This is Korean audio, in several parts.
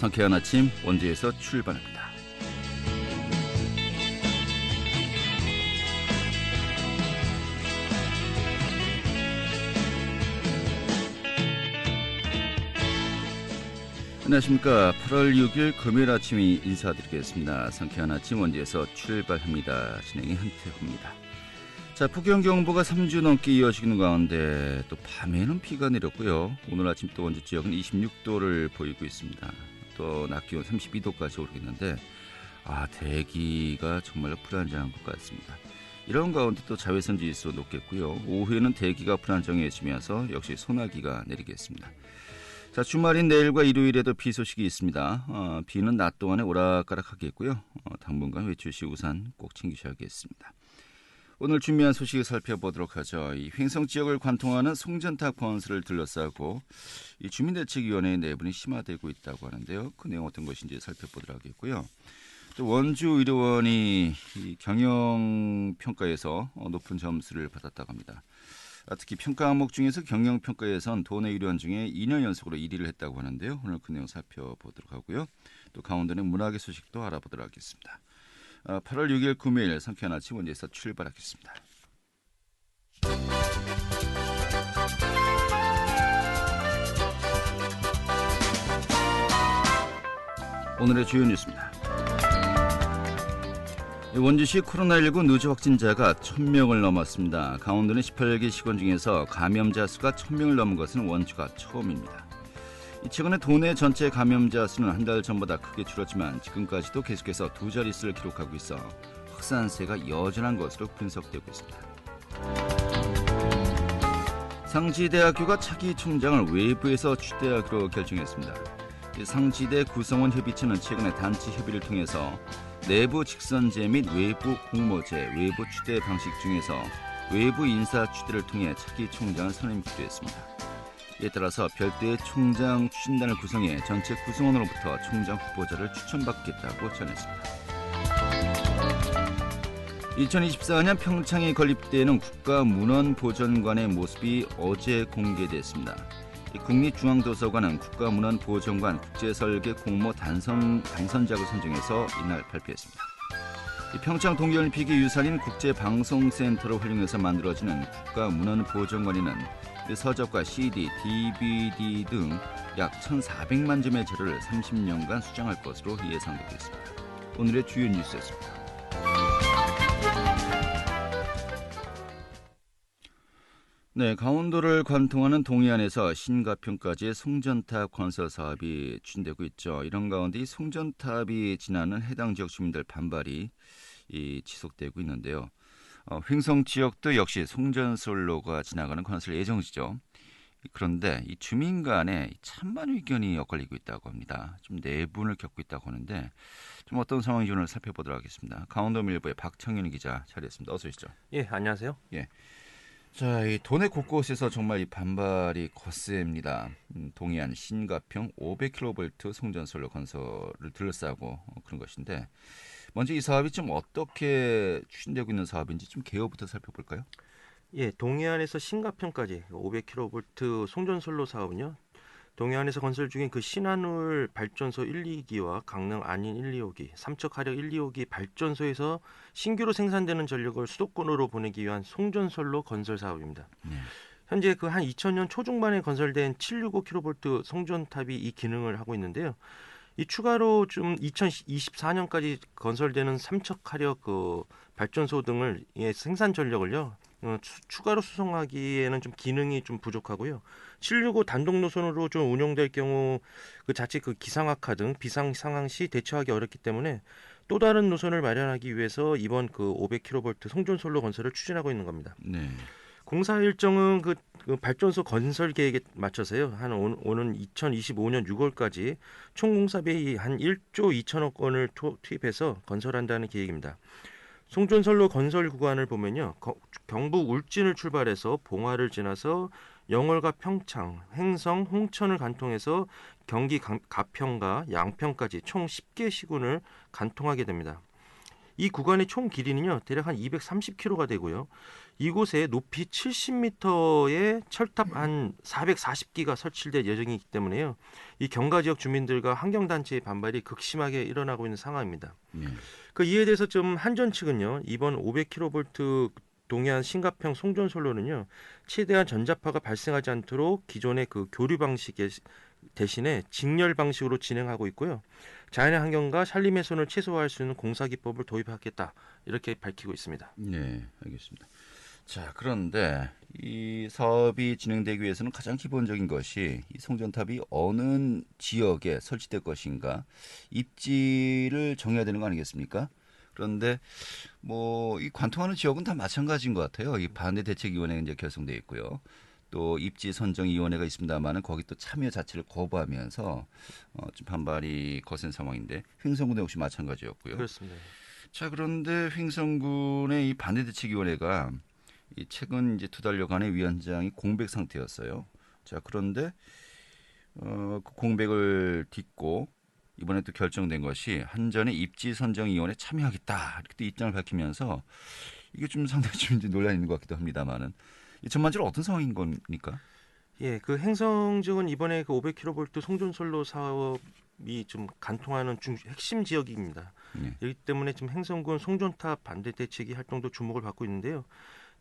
상쾌한 아침 원주에서 출발합니다. 안녕하십니까. 8월 6일 금요일 아침이 인사드리겠습니다. 상쾌한 아침 원주에서 출발합니다. 진행의 한태호입니다. 자, 폭염경보가 3주 넘게 이어지는 가운데 또 밤에는 비가 내렸고요. 오늘 아침 또 원주 지역은 26도를 보이고 있습니다. 또 낮 기온 32도까지 오르겠는데 아 대기가 정말로 불안정한 것 같습니다. 이런 가운데 또 자외선 지수 높겠고요. 오후에는 대기가 불안정해지면서 역시 소나기가 내리겠습니다. 자 주말인 내일과 일요일에도 비 소식이 있습니다. 어, 비는 낮 동안에 오락가락하겠고요. 어, 당분간 외출 시 우산 꼭 챙기셔야겠습니다. 오늘 준비한 소식을 살펴보도록 하죠. 이 횡성 지역을 관통하는 송전탑 건설을 둘러싸고 이 주민대책위원회 내분이 심화되고 있다고 하는데요. 그 내용 어떤 것인지 살펴보도록 하겠고요. 또 원주 의료원이 이 경영 평가에서 높은 점수를 받았다고 합니다. 아, 특히 평가 항목 중에서 경영 평가에선 도내 의료원 중에 2년 연속으로 1위를 했다고 하는데요. 오늘 그 내용 살펴보도록 하고요. 또 강원도는 문학의 소식도 알아보도록 하겠습니다. 8월 6일 금요일 상쾌한 아침 원에서 출발하겠습니다. 오늘의 주요 뉴스입니다. 원주시 코로나19 누적 확진자가 1000명을 넘었습니다. 강원도는 18개 시군 중에서 감염자 수가 1000명을 넘은 것은 원주가 처음입니다. 최근에 도내 전체 감염자 수는 한 달 전보다 크게 줄었지만 지금까지도 계속해서 두 자릿수를 기록하고 있어 확산세가 여전한 것으로 분석되고 있습니다. 상지대학교가 차기 총장을 외부에서 취대하기로 결정했습니다. 상지대 구성원 협의체는 최근에 단체 협의를 통해서 내부 직선제 및 외부 공모제, 외부 취대 방식 중에서 외부 인사 취대를 통해 차기 총장을 선임하기로 했습니다. 이에 따라서 별도의 총장 추진단을 구성해 전체 구성원으로부터 총장 후보자를 추천받겠다고 전했습니다. 2024년 평창에 건립되는 국가문헌보전관의 모습이 어제 공개됐습니다. 국립중앙도서관은 국가문헌보전관 국제설계 공모 단선, 당선작을 선정해서 이날 발표했습니다. 평창 동계올림픽의 유산인 국제방송센터를 활용해서 만들어지는 국가문헌보전관에는 서적과 CD, DVD 등 약 1,400만 점의 자료를 30년간 수정할 것으로 예상되고 있습니다. 오늘의 주요 뉴스였습니다. 네, 강원도를 관통하는 동해안에서 신가평까지의 송전탑 건설 사업이 추진되고 있죠. 이런 가운데 이 송전탑이 지나는 해당 지역 주민들 반발이 이 지속되고 있는데요. 어, 횡성 지역도 역시 송전솔로가 지나가는 건설 예정이죠. 그런데 이 주민 간에 찬반 의견이 엇갈리고 있다고 합니다. 좀 내분을 겪고 있다고 하는데 좀 어떤 상황인지 오늘 살펴보도록 하겠습니다. 강원도밀보의 박창현 기자 자리했습니다. 어서 오시죠. 예, 안녕하세요. 예. 자, 이 도내 곳곳에서 정말 이 반발이 거셉니다. 음, 동해안 신가평 500kV 송전솔로 건설을 둘러싸고 그런 것인데 먼저 이 사업이 좀 어떻게 추진되고 있는 사업인지 좀 개요부터 살펴볼까요? 예, 동해안에서 신가평까지 500kV 송전솔로 사업은요. 동해안에서 건설 중인 그 신한울 발전소 1, 2기와 강릉 안인 1, 2호기, 삼척 하력 1, 2호기 발전소에서 신규로 생산되는 전력을 수도권으로 보내기 위한 송전솔로 건설 사업입니다. 네. 현재 그 한 2000년 초중반에 건설된 765kV 송전탑이 이 기능을 하고 있는데요. 이 추가로 좀 2024년까지 건설되는 삼척하력 그 발전소 등을 예, 생산 전력을요 어, 추, 가로 수송하기에는 좀 기능이 좀 부족하고요. 765 단독 노선으로 좀 운영될 경우 그 자칫 그 기상악화 등 비상 상황 시 대처하기 어렵기 때문에 또 다른 노선을 마련하기 위해서 이번 그 500kV 송전솔로 건설을 추진하고 있는 겁니다. 네. 공사 일정은 그, 그 발전소 건설 계획에 맞춰서요. 한 오, 오는 2025년 6월까지 총 공사비 한 1조 2천억 원을 투, 투입해서 건설한다는 계획입니다. 송전선로 건설 구간을 보면요. 거, 경북 울진을 출발해서 봉화를 지나서 영월과 평창, 횡성, 홍천을 간통해서 경기 가평과 양평까지 총 10개 시군을 간통하게 됩니다. 이 구간의 총 길이는요, 대략 한 230km가 되고요. 이곳에 높이 70m의 철탑 한 440기가 설치될 예정이기 때문에요. 이 경가 지역 주민들과 환경 단체의 반발이 극심하게 일어나고 있는 상황입니다. 네. 그 이에 대해서 좀 한전 측은요 이번 500kV 동해안 신가평 송전솔로는요 최대한 전자파가 발생하지 않도록 기존의 그 교류 방식의 대신에 직렬 방식으로 진행하고 있고요 자연의 환경과 산림 훼손을 최소화할 수 있는 공사 기법을 도입하겠다 이렇게 밝히고 있습니다. 네, 알겠습니다. 자, 그런데 이 사업이 진행되기 위해서는 가장 기본적인 것이 이 송전탑이 어느 지역에 설치될 것인가 입지를 정해야 되는 거 아니겠습니까? 그런데 뭐 이 관통하는 지역은 다 마찬가지인 것 같아요. 이 반대 대책위원회가 이제 결성돼 있고요. 또 입지 선정 위원회가 있습니다만은 거기 또 참여 자체를 거부하면서 어, 좀 반발이 거센 상황인데 횡성군도 역시 마찬가지였고요. 그렇습니다. 자 그런데 횡성군의 이 반대대책위원회가 이 최근 이제 두 달여간의 위원장이 공백 상태였어요. 자 그런데 어, 그 공백을 딛고 이번에 또 결정된 것이 한전의 입지 선정 위원회 참여하겠다 이렇게 또 입장을 밝히면서 이게 좀 상당히 좀 이제 논란이 있는 것 같기도 합니다만은 이 전반적으로 어떤 상황인 겁니까? 예, 그 행성 지역은 이번에 그 500kV 송전솔로 사업이 좀 간통하는 중 핵심 지역입니다. 네. 이기 때문에 지금 행성군 송전탑 반대 대책위 활동도 주목을 받고 있는데요.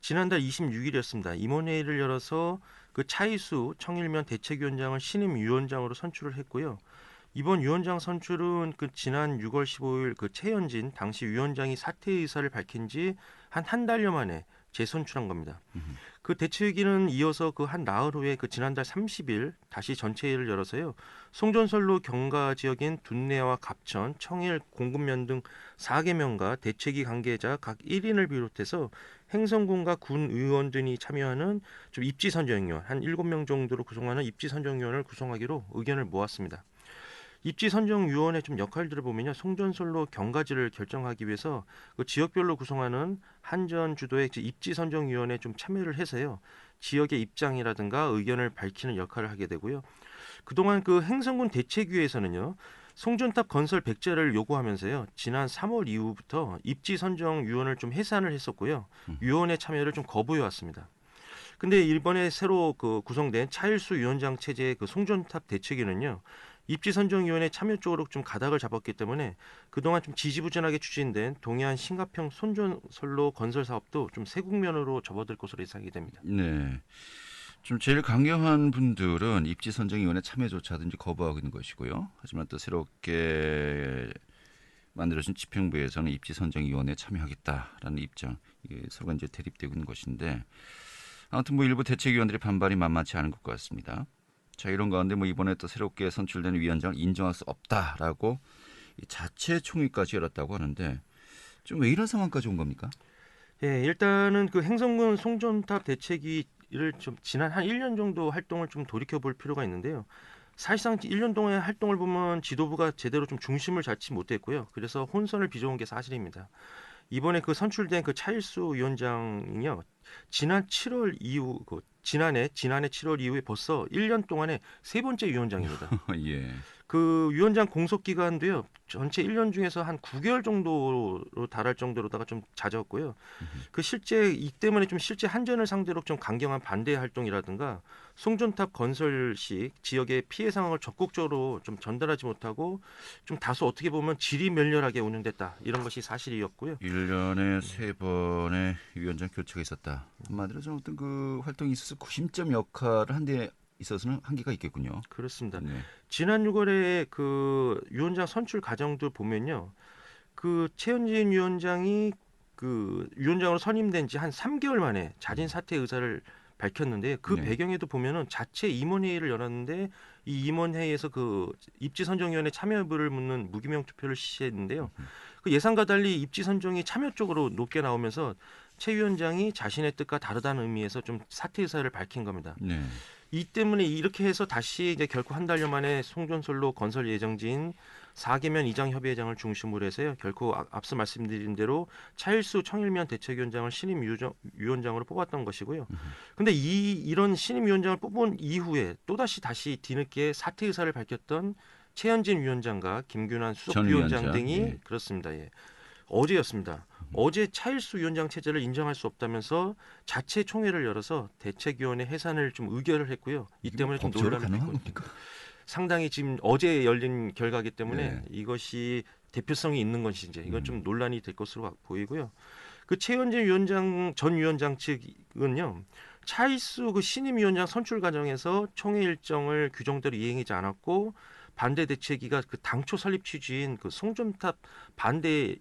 지난달 26일이었습니다. 임원회의를 열어서 그 차이수 청일면 대책위원장을 신임 위원장으로 선출을 했고요. 이번 위원장 선출은 그 지난 6월 15일 그 최현진 당시 위원장이 사퇴 의사를 밝힌 지 한 한 달여 만에 재선출한 겁니다. 그 대책위는 이어서 그 한 나흘 후에 그 지난달 30일 다시 전체회의를 열어서요. 송전설로 경가 지역인 둔내와 갑천, 청일, 공급면 등 4개 명과 대책위 관계자 각 1인을 비롯해서 행성군과 군 의원 등이 참여하는 좀 입지 선정위원 한 7명 정도로 구성하는 입지 선정위원을 구성하기로 의견을 모았습니다. 입지 선정 위원회 좀 역할들을 보면요, 송전솔로 경가지를 결정하기 위해서 그 지역별로 구성하는 한전 주도의 그 입지 선정 위원회 좀 참여를 해서요, 지역의 입장이라든가 의견을 밝히는 역할을 하게 되고요. 그동안 그 행성군 대책위에서는요, 송전탑 건설 백제를 요구하면서요, 지난 3월 이후부터 입지 선정 위원을 좀 해산을 했었고요, 위원회 참여를 좀 거부해 왔습니다. 근데 이번에 새로 그 구성된 차일수 위원장 체제의 그 송전탑 대책위는요, 입지 선정위원회 참여 쪽으로 좀 가닥을 잡았기 때문에 그동안 좀 지지부진하게 추진된 동해안 신가평 손전설로 건설 사업도 좀새 국면으로 접어들 것으로 예상이 됩니다. 네. 좀 제일 강경한 분들은 입지 선정위원회 참여조차도 이제 거부하고 있는 것이고요. 하지만 또 새롭게 만들어진 집행부에서는 입지 선정위원회 에 참여하겠다라는 입장 이게 서로가 이제 대립되고 있는 것인데 아무튼 뭐 일부 대책위원들의 반발이 만만치 않은 것 같습니다. 자 이런 가운데 뭐 이번에 또 새롭게 선출된 위원장을 인정할 수 없다라고 이 자체 총회까지 열었다고 하는데 좀 왜 이런 상황까지 온 겁니까? 예, 일단은 그 행성군 송전탑 대책위를 좀 지난 한 1년 정도 활동을 좀 돌이켜 볼 필요가 있는데요. 사실상 1년 동안의 활동을 보면 지도부가 제대로 좀 중심을 잡지 못했고요. 그래서 혼선을 빚어온 게 사실입니다. 이번에 그 선출된 그 차일수 위원장이요. 지난 7월 이후 그 지난해 지난해 7월 이후에 벌써 1년 동안에 세 번째 위원장입니다. 예. 그 위원장 공석 기간도요. 전체 1년 중에서 한 9개월 정도로 달할 정도로다가 좀 잦았고요. 그 실제 이 때문에 좀 실제 한전을 상대로 좀 강경한 반대 활동이라든가 송전탑 건설 시 지역의 피해 상황을 적극적으로 좀 전달하지 못하고 좀 다소 어떻게 보면 질이 멸렬하게 운영됐다. 이런 것이 사실이었고요. 1년에 세 번의 위원장 교체가 있었다. 한마디로 좀 어떤 그 활동이 있어서 구심점 역할을 한데 있어서는 한계가 있겠군요. 그렇습니다. 네. 지난 6월에 그 위원장 선출 과정도 보면요. 그 최현진 위원장이 그 위원장으로 선임된 지 한 3개월 만에 자진 사퇴 의사를 밝혔는데 그 네. 배경에도 보면은 자체 임원회의를 열었는데 이 임원회의에서 그 입지 선정위원회 참여 여부를 묻는 무기명 투표를 실시했는데요. 그 예상과 달리 입지 선정이 참여 쪽으로 높게 나오면서 최 위원장이 자신의 뜻과 다르다는 의미에서 좀 사퇴 의사를 밝힌 겁니다. 네. 이 때문에 이렇게 해서 다시 이제 결코 한 달여 만에 송전솔로 건설 예정지인 4개면 이장 협의회장을 중심으로 해서요. 결코 아- 앞서 말씀드린 대로 차일수 청일면 대책위원장을 신임 위원장, 위원장으로 뽑았던 것이고요. 근데 이 이런 신임 위원장을 뽑은 이후에 또다시 다시 뒤늦게 사퇴 의사를 밝혔던 최현진 위원장과 김균환 수석 전 위원장 위원장, 등이 예. 그렇습니다. 예. 어제였습니다. 어제 차일수 위원장 체제를 인정할 수 없다면서 자체 총회를 열어서 대책위원회 해산을 좀 의결을 했고요. 이 때문에 좀 빚고 겁니까? 상당히 지금 어제 열린 결과기 때문에 네. 이것이 대표성이 있는 것인지 이건 음. 좀 논란이 될 것으로 보이고요. 그 최현진 위원장 전 위원장 측은요. 차이수 그 신임 위원장 선출 과정에서 총회 일정을 규정대로 이행하지 않았고 반대 대책위가 그 당초 설립 취지인 그 송전탑 반대 이-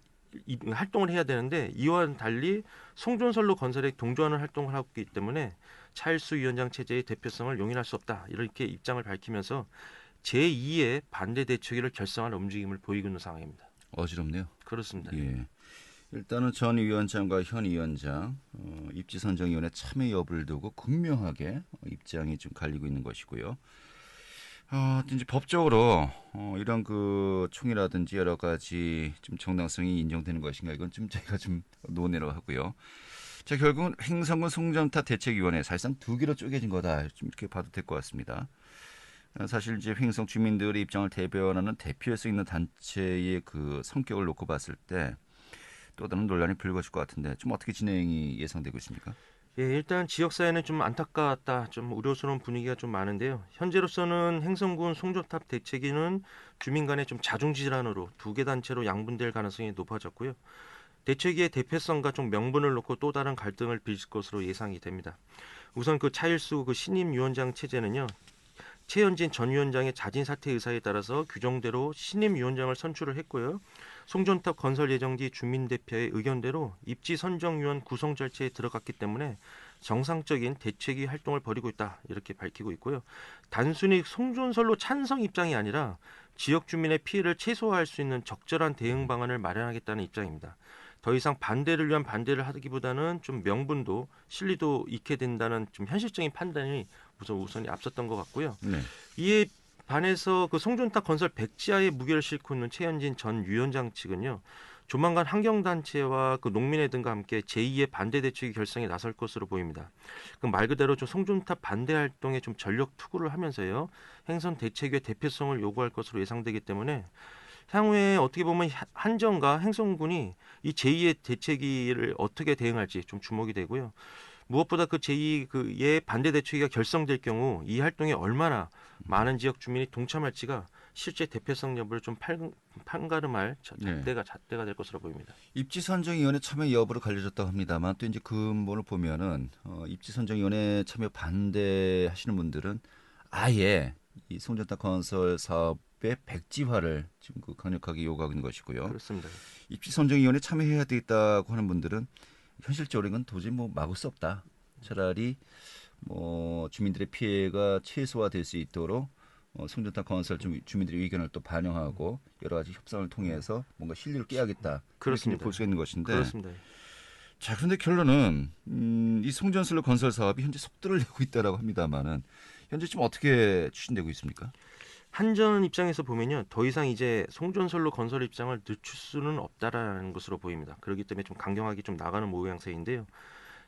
활동을 해야 되는데 이와는 달리 송전선로 건설에 동조하는 활동을 하고 있기 때문에 차일수 위원장 체제의 대표성을 용인할 수 없다 이렇게 입장을 밝히면서 제2의 반대 대책위를 결성할 움직임을 보이고 있는 상황입니다. 어지럽네요. 그렇습니다. 예. 일단은 전 위원장과 현 위원장 어, 입지 선정위원회 참여 여부를 두고 극명하게 입장이 좀 갈리고 있는 것이고요. 아, 이제 법적으로 어, 이런 그 총이라든지 여러 가지 좀 정당성이 인정되는 것인가 이건 좀 제가 좀 논의를 하고요. 자 결국은 행성군 송전탑 대책위원회 사실상 두 개로 쪼개진 거다 좀 이렇게 봐도 될 것 같습니다. 어, 사실 이제 횡성 주민들의 입장을 대변하는 대표성 있는 단체의 그 성격을 놓고 봤을 때 또 다른 논란이 불거질 것 같은데 좀 어떻게 진행이 예상되고 있습니까? 예, 일단 지역 사회는 좀 안타깝다, 좀 우려스러운 분위기가 좀 많은데요. 현재로서는 행성군 송조탑 대책위는 주민 간의 좀 자중 질환으로 두 개 단체로 양분될 가능성이 높아졌고요. 대책위의 대표성과 좀 명분을 놓고 또 다른 갈등을 빚을 것으로 예상이 됩니다. 우선 그 차일수 그 신임 위원장 체제는요. 최현진 전 위원장의 자진 사퇴 의사에 따라서 규정대로 신임 위원장을 선출을 했고요. 송전탑 건설 예정 뒤 주민 대표의 의견대로 입지 선정위원 구성 절차에 들어갔기 때문에 정상적인 대책위 활동을 벌이고 있다 이렇게 밝히고 있고요. 단순히 송전설로 찬성 입장이 아니라 지역 주민의 피해를 최소화할 수 있는 적절한 대응 방안을 마련하겠다는 입장입니다. 더 이상 반대를 위한 반대를 하기보다는 좀 명분도 실리도 있게 된다는 좀 현실적인 판단이 우선 우선이 앞섰던 것 같고요. 네. 이에 반해서 그 송전탑 건설 백지하에 무게를 싣고 있는 최현진 전 위원장 측은요. 조만간 환경단체와 그 농민회 등과 함께 제2의 반대 대책위 결성에 나설 것으로 보입니다. 그말 그대로 좀 송전탑 반대 활동에 좀 전력 투구를 하면서요. 행선 대책위의 대표성을 요구할 것으로 예상되기 때문에 향후에 어떻게 보면 한정과 행성군이 이 제2의 대책위를 어떻게 대응할지 좀 주목이 되고요. 무엇보다 그 제2 그의 반대 대책위가 결성될 경우 이 활동에 얼마나 많은 지역 주민이 동참할지가 실제 대표성 여부를 좀 팔, 판가름할 자- 네. 잣대가 잣대가 될 것으로 보입니다. 입지 선정위원회 참여 여부를 갈려졌다고 합니다만 또 이제 근본을 보면은 어, 입지 선정위원회 참여 반대하시는 분들은 아예 이 송전탑 건설 사업 의 백지화를 지금 그 강력하게 요구하고 있는 것이고요. 그렇습니다. 입지 선정위원회 참여해야 되겠다고 하는 분들은 현실적으로 이건 도저히 뭐 막을 수 없다. 차라리 뭐 주민들의 피해가 최소화될 수 있도록 어, 송전탑 건설 주, 주민들의 의견을 또 반영하고 여러 가지 협상을 통해서 뭔가 실리를 깨야겠다. 그렇습니다. 볼수 있는 것인데. 그렇습니다. 자 그런데 결론은 음, 이 송전슬로 건설 사업이 현재 속도를 내고 있다라고 합니다만은 현재 지금 어떻게 추진되고 있습니까? 한전 입장에서 보면요, 더 이상 이제 송전설로 건설 입장을 늦출 수는 없다라는 것으로 보입니다. 그렇기 때문에 좀 강경하게 좀 나가는 모양새인데요.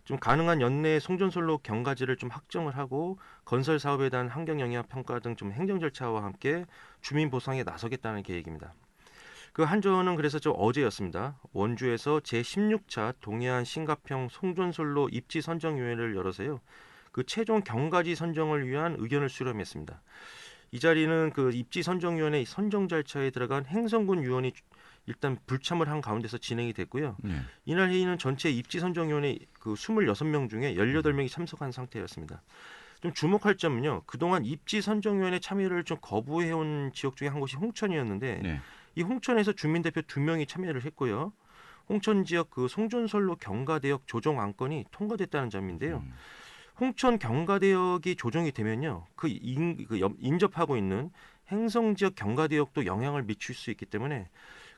좀 가능한 연내 송전설로 경과지를 좀 확정을 하고 건설 사업에 대한 환경 영향 평가 등 좀 행정 절차와 함께 주민 보상에 나서겠다는 계획입니다. 그 한전은 그래서 저 어제였습니다. 원주에서 제 16차 동해안 신가평 송전설로 입지 선정위원회를 열어서요. 그 최종 경과지 선정을 위한 의견을 수렴했습니다. 이 자리는 그 입지 선정위원회 선정 절차에 들어간 행성군 위원이 일단 불참을 한 가운데서 진행이 됐고요. 네. 이날 회의는 전체 입지 선정위원회 그 26명 중에 18명이 참석한 상태였습니다. 좀 주목할 점은요. 그동안 입지 선정위원회 참여를 좀 거부해 온 지역 중에 한 곳이 홍천이었는데 네. 이 홍천에서 주민 대표 두 명이 참여를 했고요. 홍천 지역 그 송전설로 경과대역 조정 안건이 통과됐다는 점인데요. 음. 홍천 경과대역이 조정이 되면요, 그, 인, 그 옆- 인접하고 있는 행성 지역 경과대역도 영향을 미칠 수 있기 때문에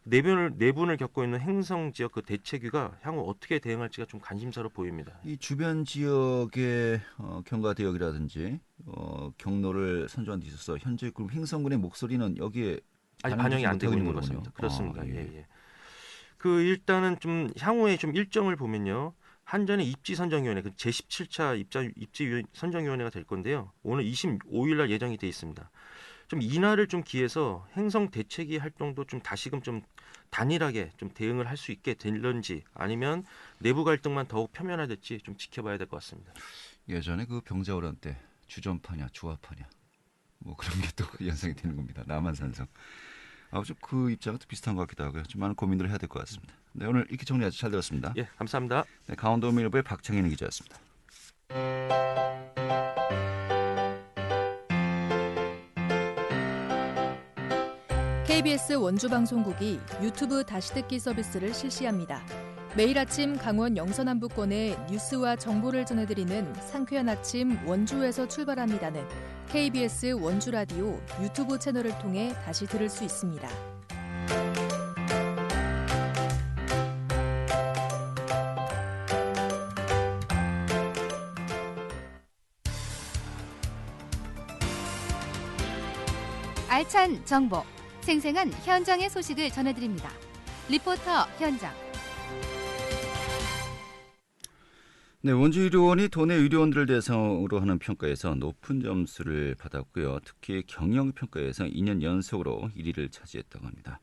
내분을 내분을 겪고 있는 행성 지역 그 대책위가 향후 어떻게 대응할지가 좀 관심사로 보입니다. 이 주변 지역의 어, 경과 대역이라든지 어, 경로를 선정한 데 있어서 현재 그럼 행성군의 목소리는 여기에 아직 반영이 안 되고 있는 것. 같습니다. 그렇습니다. 아, 예. 예. 그 일단은 좀 향후에 좀 일정을 보면요. 한전의 입지 선정위원회 그 제17차 입자 입지 위원- 선정위원회가 될 건데요. 오늘 25일 날 예정이 돼 있습니다. 좀 이날을 좀 기해서 행성 대책위 활동도 좀 다시금 좀 단일하게 좀 대응을 할 수 있게 될런지 아니면 내부 갈등만 더욱 표면화될지 좀 지켜봐야 될 것 같습니다. 예전에 그 병자호란 때 주전파냐 주화파냐 뭐 그런 게 또 연상이 되는 겁니다. 남한산성. 아주 그 입장은 또 비슷한 것 같기도 하고요. 좀 많은 고민을 해야 될 것 같습니다. 네, 오늘 이렇게 정리 아주 잘 들었습니다. 예, 감사합니다. 네, 강원도 민일보의 박창인 기자였습니다. KBS 원주 방송국이 유튜브 다시 듣기 서비스를 실시합니다. 매일 아침 강원 영서남부권의 뉴스와 정보를 전해드리는 상쾌한 아침 원주에서 출발합니다는 KBS 원주 라디오 유튜브 채널을 통해 다시 들을 수 있습니다. 알찬 정보, 생생한 현장의 소식을 전해드립니다. 리포터 현장. 네, 원주 의료원이 도내 의료원들을 대상으로 하는 평가에서 높은 점수를 받았고요. 특히 경영 평가에서 2년 연속으로 1위를 차지했다고 합니다.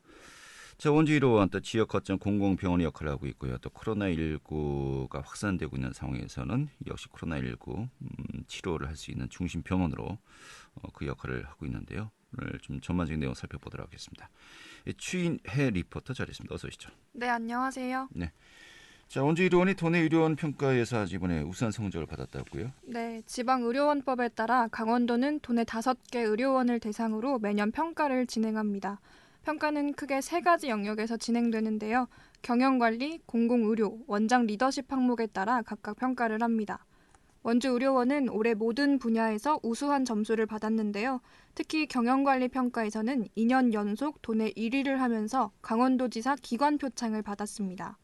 자, 원주 의료원 또 지역 거점 공공병원의 역할을 하고 있고요. 또 코로나19가 확산되고 있는 상황에서는 역시 코로나19 음, 치료를 할 수 있는 중심 병원으로 어, 그 역할을 하고 있는데요. 오늘 좀 전반적인 내용 살펴보도록 하겠습니다. 예, 추인혜 리포터 자리했습니다. 어서 오시죠. 네, 안녕하세요. 자, 원주 의료원이 도내 의료원 평가에서 이번에 우수한 성적을 받았다고요? 네, 지방 의료원법에 따라 강원도는 도내 다섯 개 의료원을 대상으로 매년 평가를 진행합니다. 평가는 크게 세 가지 영역에서 진행되는데요. 경영관리, 공공의료, 원장 리더십 항목에 따라 각각 평가를 합니다. 원주 의료원은 올해 모든 분야에서 우수한 점수를 받았는데요. 특히 경영관리 평가에서는 2년 연속 도내 1위를 하면서 강원도지사 기관 표창을 받았습니다.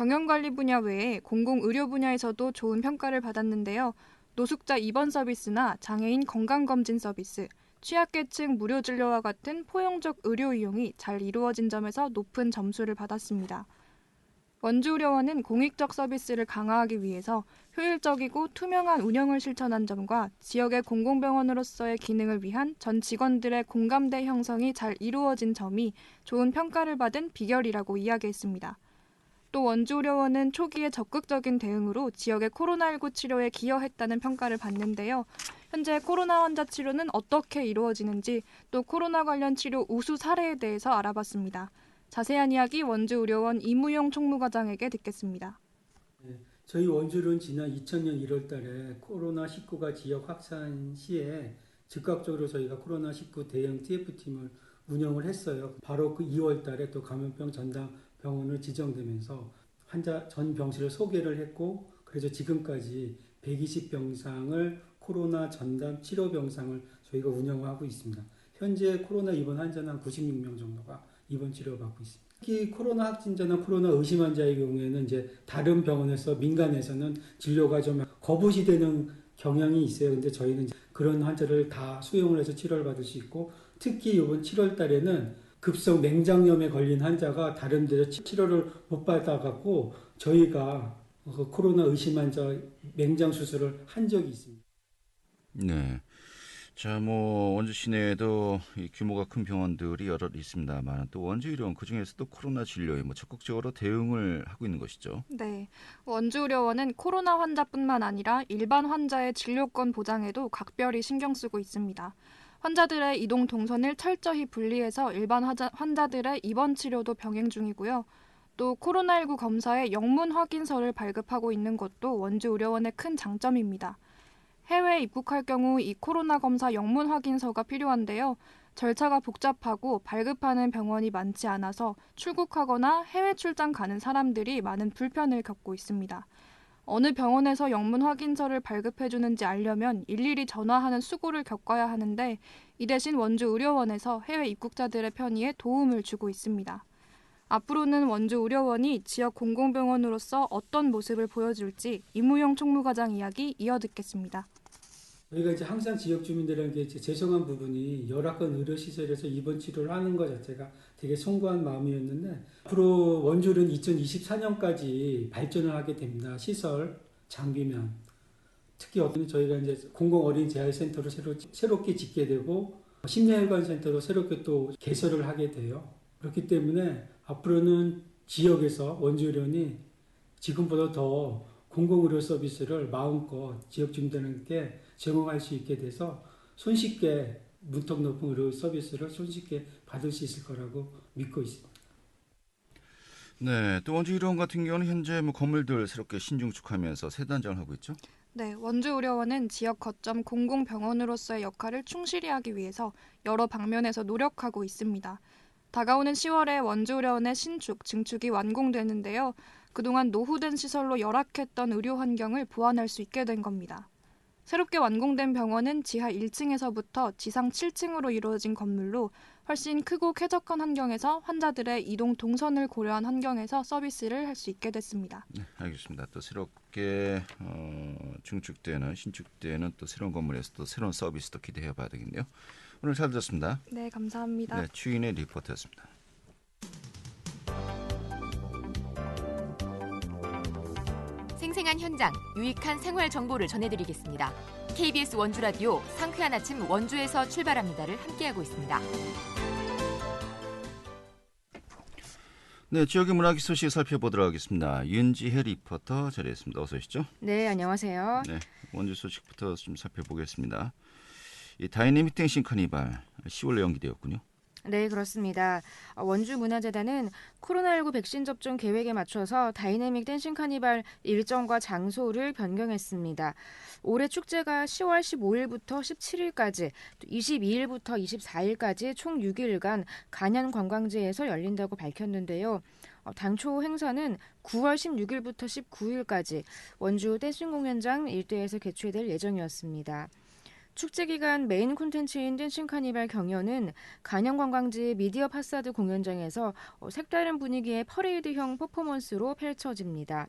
경영관리 분야 외에 공공의료 분야에서도 좋은 평가를 받았는데요. 노숙자 입원 서비스나 장애인 건강검진 서비스, 취약계층 무료 진료와 같은 포용적 의료 이용이 잘 이루어진 점에서 높은 점수를 받았습니다. 원주의료원은 공익적 서비스를 강화하기 위해서 효율적이고 투명한 운영을 실천한 점과 지역의 공공병원으로서의 기능을 위한 전 직원들의 공감대 형성이 잘 이루어진 점이 좋은 평가를 받은 비결이라고 이야기했습니다. 또 원주의료원은 초기에 적극적인 대응으로 지역의 코로나19 치료에 기여했다는 평가를 받는데요. 현재 코로나 환자 치료는 어떻게 이루어지는지 또 코로나 관련 치료 우수 사례에 대해서 알아봤습니다. 자세한 이야기 원주의료원 이무용 총무과장에게 듣겠습니다. 저희 원주는 지난 2000년 1월 달에 코로나19가 지역 확산 시에 즉각적으로 저희가 코로나19 대응 TF팀을 운영을 했어요. 바로 그 2월 달에 또 감염병 전담 병원을 지정되면서 환자 전 병실을 소개를 했고 그래서 지금까지 120병상을 코로나 전담 치료 병상을 저희가 운영하고 있습니다. 현재 코로나 입원 환자는 한 96명 정도가 입원 치료받고 있습니다. 특히 코로나 확진자나 코로나 의심 환자의 경우에는 이제 다른 병원에서 민간에서는 진료가 좀 거부시 되는 경향이 있어요. 근데 저희는 그런 환자를 다 수용을 해서 치료를 받을 수 있고 특히 이번 7월 달에는 급성 맹장염에 걸린 환자가 다른 데서 치- 치료를 못 받아갖고 저희가 그 코로나 의심 환자 맹장 수술을 한 적이 있습니다. 네. 자, 뭐 원주 시내에도 이 규모가 큰 병원들이 여러 있습니다만 또 원주 의료원 그 중에서도 코로나 진료에 뭐 적극적으로 대응을 하고 있는 것이죠. 네, 원주 의료원은 코로나 환자뿐만 아니라 일반 환자의 진료권 보장에도 각별히 신경 쓰고 있습니다. 환자들의 이동 동선을 철저히 분리해서 일반 환자, 환자들의 입원 치료도 병행 중이고요. 또 코로나19 검사의 영문 확인서를 발급하고 있는 것도 원주의료원의 큰 장점입니다. 해외에 입국할 경우 이 코로나 검사 영문 확인서가 필요한데요. 절차가 복잡하고 발급하는 병원이 많지 않아서 출국하거나 해외 출장 가는 사람들이 많은 불편을 겪고 있습니다. 어느 병원에서 영문 확인서를 발급해 주는지 알려면 일일이 전화하는 수고를 겪어야 하는데 이 대신 원주 의료원에서 해외 입국자들의 편의에 도움을 주고 있습니다. 앞으로는 원주 의료원이 지역 공공병원으로서 어떤 모습을 보여줄지 이무용 총무과장 이야기 이어 듣겠습니다. 저희가 이제 항상 지역 주민들에게 이제 죄송한 부분이 열악한 의료시설에서 입원 치료를 하는 것 자체가 되게 송구한 마음이었는데 앞으로 원주는 2024년까지 발전을 하게 됩니다. 시설, 장비면 특히 어떤 저희가 이제 공공 어린 재활센터를 새로 새롭게 짓게 되고 심리혈관 센터로 새롭게 또 개설을 하게 돼요. 그렇기 때문에 앞으로는 지역에서 원주의료원이 지금보다 더 공공의료 서비스를 마음껏 지역 주민들에게 제공할 수 있게 돼서 손쉽게 문턱 높은 의료 서비스를 손쉽게 받을 수 있을 거라고 믿고 있습니다. 네, 또 원주 의료원 같은 경우는 현재 뭐 건물들 새롭게 신중축하면서 새 단장을 하고 있죠. 네, 원주 의료원은 지역 거점 공공병원으로서의 역할을 충실히 하기 위해서 여러 방면에서 노력하고 있습니다. 다가오는 10월에 원주 의료원의 신축, 증축이 완공되는데요. 그동안 노후된 시설로 열악했던 의료 환경을 보완할 수 있게 된 겁니다. 새롭게 완공된 병원은 지하 1층에서부터 지상 7층으로 이루어진 건물로 훨씬 크고 쾌적한 환경에서 환자들의 이동 동선을 고려한 환경에서 서비스를 할 수 있게 됐습니다. 네, 알겠습니다. 또 새롭게 어, 중축되는 신축되는 또 새로운 건물에서 또 새로운 서비스도 기대해 봐야 되겠네요. 오늘 잘 들었습니다. 네, 감사합니다. 네, 추인의 리포터였습니다. 생생한 현장, 유익한 생활 정보를 전해드리겠습니다. KBS 원주 라디오 상쾌한 아침 원주에서 출발합니다를 함께하고 있습니다. 네, 지역의 문화 기 소 식 살펴보도록 하겠습니다. 윤지혜 리포터 자리했습니다. 어서 오시죠. 네, 안녕하세요. 네, 원주 소식부터 좀 살펴보겠습니다. 이 다이내믹 댄싱 카니발 10월에 연기되었군요. 네, 그렇습니다. 어, 원주 문화재단은 코로나19 백신 접종 계획에 맞춰서 다이내믹 댄싱 카니발 일정과 장소를 변경했습니다. 올해 축제가 10월 15일부터 17일까지, 22일부터 24일까지 총 6일간 간현 관광지에서 열린다고 밝혔는데요. 어, 당초 행사는 9월 16일부터 19일까지 원주 댄싱 공연장 일대에서 개최될 예정이었습니다. 축제 기간 메인 콘텐츠인 댄싱 카니발 경연은 간영 관광지 미디어 파사드 공연장에서 어, 색다른 분위기의 퍼레이드형 퍼포먼스로 펼쳐집니다.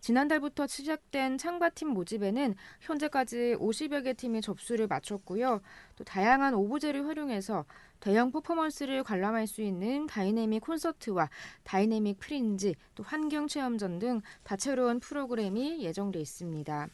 지난달부터 시작된 창바팀 모집에는 현재까지 50여 개 팀이 접수를 마쳤고요. 또 다양한 오브제를 활용해서 대형 퍼포먼스를 관람할 수 있는 다이내믹 콘서트와 다이내믹 프린지, 또 환경 체험전 등 다채로운 프로그램이 예정돼 있습니다.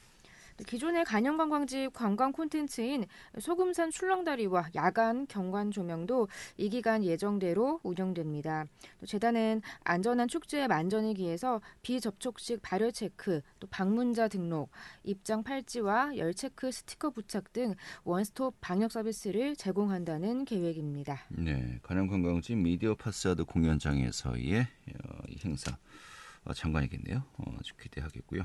기존의 간영관광지 관광 콘텐츠인 소금산 출렁다리와 야간 경관 조명도 이 기간 예정대로 운영됩니다. 또 재단은 안전한 축제 만전을 기해서 비접촉식 발열 체크, 또 방문자 등록, 입장 팔찌와 열 체크 스티커 부착 등 원스톱 방역 서비스를 제공한다는 계획입니다. 네, 간영관광지 미디어 파사드 공연장에서의 어, 이 행사 어, 장관이겠네요. 어, 아주 기대하겠고요.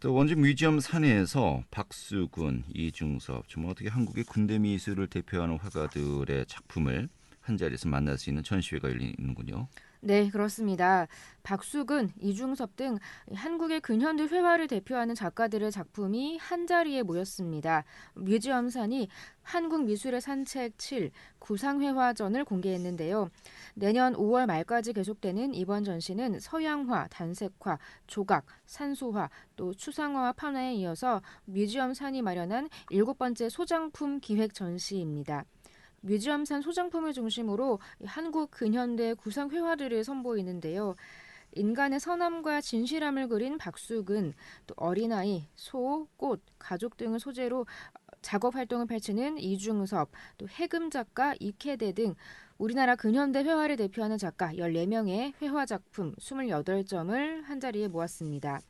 또 원주 뮤지엄 산에서 박수군, 이중섭, 좀 어떻게 한국의 군대 미술을 대표하는 화가들의 작품을 한 자리에서 만날 수 있는 전시회가 열리는군요. 네, 그렇습니다. 박수근, 이중섭 등 한국의 근현대 회화를 대표하는 작가들의 작품이 한자리에 모였습니다. 뮤지엄산이 한국 미술의 산책 7 구상회화전을 공개했는데요. 내년 5월 말까지 계속되는 이번 전시는 서양화, 단색화, 조각, 산소화, 또 추상화와 판화에 이어서 뮤지엄산이 마련한 일곱 번째 소장품 기획 전시입니다. 뮤지엄산 소장품을 중심으로 한국 근현대 구상 회화들을 선보이는데요. 인간의 선함과 진실함을 그린 박숙은 또 어린아이, 소, 꽃, 가족 등을 소재로 작업 활동을 펼치는 이중섭, 또 해금 작가 이케대 등 우리나라 근현대 회화를 대표하는 작가 14명의 회화 작품 28점을 한자리에 모았습니다.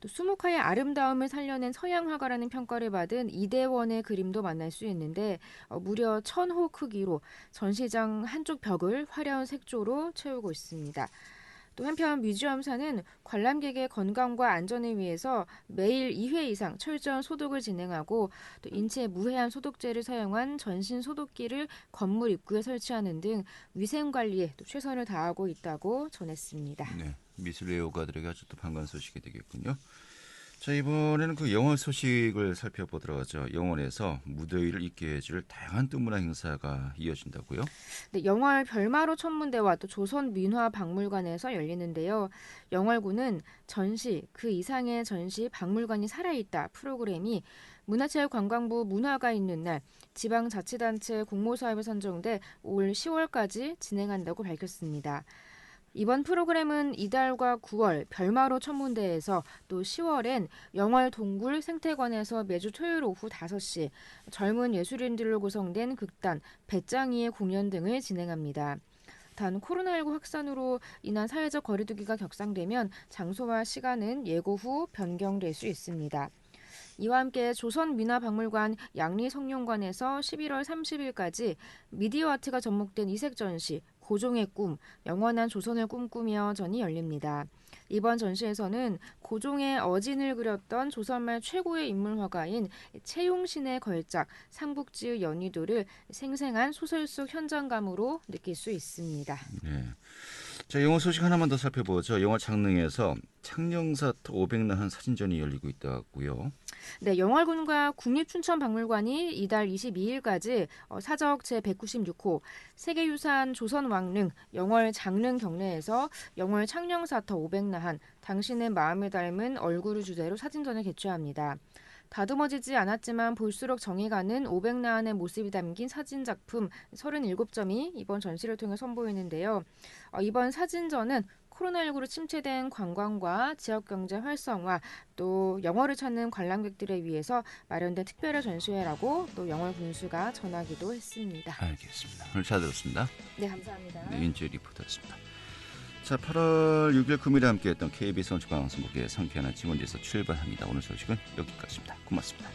또 수묵화의 아름다움을 살려낸 서양 화가라는 평가를 받은 이대원의 그림도 만날 수 있는데 어, 무려 천호 크기로 전시장 한쪽 벽을 화려한 색조로 채우고 있습니다. 또 한편 뮤지엄사는 관람객의 건강과 안전을 위해서 매일 2회 이상 철저한 소독을 진행하고 또 인체 무해한 소독제를 사용한 전신 소독기를 건물 입구에 설치하는 등 위생 관리에 또 최선을 다하고 있다고 전했습니다. 네, 미술 애호가들에게 아주 또 반가운 소식이 되겠군요. 자 이번에는 그 영월 소식을 살펴보도록 하죠. 영월에서 무더위를 잊게 해줄 다양한 또 문화 행사가 이어진다고요? 네, 영월 별마로 천문대와 또 조선 민화 박물관에서 열리는데요. 영월구는 전시 그 이상의 전시 박물관이 살아있다 프로그램이 문화체육관광부 문화가 있는 날 지방자치단체 공모사업에 선정돼 올 10월까지 진행한다고 밝혔습니다. 이번 프로그램은 이달과 9월 별마로 천문대에서 또 10월엔 영월 동굴 생태관에서 매주 토요일 오후 5시 젊은 예술인들로 구성된 극단 배짱이의 공연 등을 진행합니다. 단 코로나19 확산으로 인한 사회적 거리두기가 격상되면 장소와 시간은 예고 후 변경될 수 있습니다. 이와 함께 조선민화박물관 양리성룡관에서 11월 30일까지 미디어 아트가 접목된 이색 전시 고종의 꿈, 영원한 조선을 꿈꾸며 전이 열립니다. 이번 전시에서는 고종의 어진을 그렸던 조선말 최고의 인물 화가인 채용신의 걸작 삼국지의 연희도를 생생한 소설 속 현장감으로 느낄 수 있습니다. 네. 자, 영화 소식 하나만 더 살펴보죠. 영화 창릉에서 창녕사터 500난 사진전이 열리고 있다고요. 네, 영월군과 국립춘천박물관이 이달 22일까지 어, 사적 제196호 세계유산 조선왕릉 영월 장릉 경내에서 영월 창녕사터 500나한 당신의 마음을 닮은 얼굴을 주제로 사진전을 개최합니다. 다듬어지지 않았지만 볼수록 정이 가는 500나한의 모습이 담긴 사진 작품 37점이 이번 전시를 통해 선보이는데요. 어, 이번 사진전은 코로나19로 침체된 관광과 지역 경제 활성화 또 영어를 찾는 관람객들에 위해서 마련된 특별한 전시회라고 또 영월 군수가 전하기도 했습니다. 알겠습니다. 오늘 잘 들었습니다. 네, 감사합니다. 네, 윤지 리포터였습니다. 자, 8월 6일 금요일에 함께했던 KBS 원주 방송국의 상쾌한 아침 원에서 출발합니다. 오늘 소식은 여기까지입니다. 고맙습니다.